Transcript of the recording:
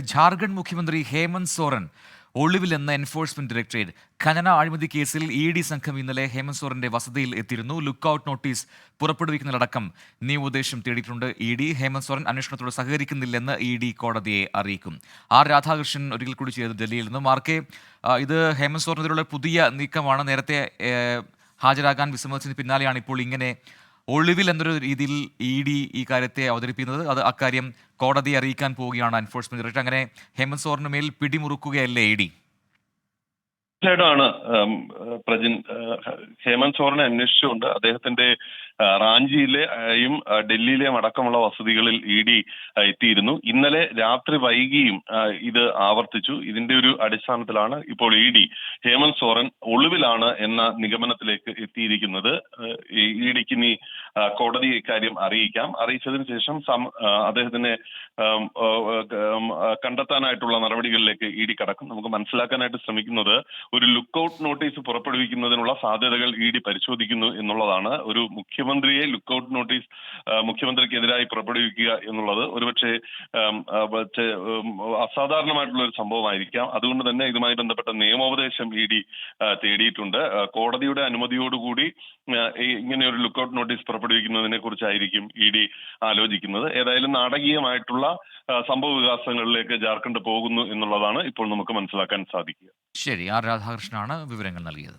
ജാർഖണ്ഡ് മുഖ്യമന്ത്രി ഹേമന്ത് സോറൻ ഒളിവിലെന്ന enforcement directorate ഖനന അഴിമതി കേസിൽ ഇ ഡി സംഘം ഇന്നലെ ഹേമന്ത് സോറന്റെ വസതിയിൽ എത്തിയിരുന്നു. ലുക്കൌട്ട് നോട്ടീസ് പുറപ്പെടുവിക്കുന്നതടക്കം നിയമോപദേശം തേടിയിട്ടുണ്ട്. ഇ ഡി ഹേമന്ത് സോറൻ അന്വേഷണത്തോട് സഹകരിക്കുന്നില്ലെന്ന് ഇ ഡി കോടതിയെ അറിയിക്കും. ആർ രാധാകൃഷ്ണൻ ഒരിക്കൽ കൂടി ചെയ്തത് ഡൽഹിയിൽ നിന്ന്. മാർക്കെ ആ, ഇത് ഹേമന്ത് സോറനെതിരെയുള്ള പുതിയ നീക്കമാണ്. നേരത്തെ ഹാജരാകാൻ വിസമ്മതിച്ചതിന് പിന്നാലെയാണ് ഇപ്പോൾ ഇങ്ങനെ ഒളിവിൽ എന്നൊരു രീതിയിൽ ഇ ഡി ഈ കാര്യത്തെ അവതരിപ്പിക്കുന്നത്. അത് അക്കാര്യം കോടതിയെ അറിയിക്കാൻ പോവുകയാണ് എൻഫോഴ്സ്മെന്റ് ഡയറക്ടർ അങ്ങനെ ഹേമന്ത് സോറിന് മേൽ പിടിമുറുക്കുകയല്ലേ ഇ ഡി? ാണ് പ്രജിൻ ഹേമന്ത് സോറിനെ അന്വേഷിച്ചുകൊണ്ട് അദ്ദേഹത്തിന്റെ റാഞ്ചിയിലെയും ഡൽഹിയിലെയും അടക്കമുള്ള വസതികളിൽ ഇ ഡി എത്തിയിരുന്നു. ഇന്നലെ രാത്രി വൈകിയും ഇത് ആവർത്തിച്ചു. ഇതിന്റെ ഒരു അടിസ്ഥാനത്തിലാണ് ഇപ്പോൾ ഇ ഡി. ഹേമന്ത് സോറൻ ഒളിവിലാണ് എന്ന നിഗമനത്തിലേക്ക് എത്തിയിരിക്കുന്നത്. ഇ ഡിക്ക് ഇനി കോടതി ഇക്കാര്യം അറിയിക്കാം. അറിയിച്ചതിന് ശേഷം അദ്ദേഹത്തിനെ കണ്ടെത്താനായിട്ടുള്ള നടപടികളിലേക്ക് ഇ ഡി കടക്കും. നമുക്ക് മനസ്സിലാക്കാനായിട്ട് ശ്രമിക്കുന്നത് ഒരു ലുക്ക് ഔട്ട് നോട്ടീസ് പുറപ്പെടുവിക്കുന്നതിനുള്ള സാധ്യതകൾ ഇ ഡി പരിശോധിക്കുന്നു എന്നുള്ളതാണ് ഒരു മുഖ്യമന്ത്രിയെ ലുക്കൌട്ട് നോട്ടീസ് മുഖ്യമന്ത്രിക്കെതിരായി പുറപ്പെടുവിക്കുക എന്നുള്ളത് ഒരുപക്ഷെ അസാധാരണമായിട്ടുള്ള ഒരു സംഭവമായിരിക്കാം. അതുകൊണ്ട് തന്നെ ഇതുമായി ബന്ധപ്പെട്ട നിയമോപദേശം ഇ ഡി തേടിയിട്ടുണ്ട്. കോടതിയുടെ അനുമതിയോടുകൂടി ഇങ്ങനെ ഒരു ലുക്കൌട്ട് നോട്ടീസ് പുറപ്പെടുവിക്കുന്നതിനെ കുറിച്ചായിരിക്കും ഇ ഡി ആലോചിക്കുന്നത്. ഏതായാലും നാടകീയമായിട്ടുള്ള സംഭവ വികാസങ്ങളിലേക്ക് ജാർഖണ്ഡ് പോകുന്നു എന്നുള്ളതാണ് ഇപ്പോൾ നമുക്ക് മനസ്സിലാക്കാൻ സാധിക്കുക. ശരി ആർ രാധാകൃഷ്ണനാണ് വിവരങ്ങൾ നൽകിയത്.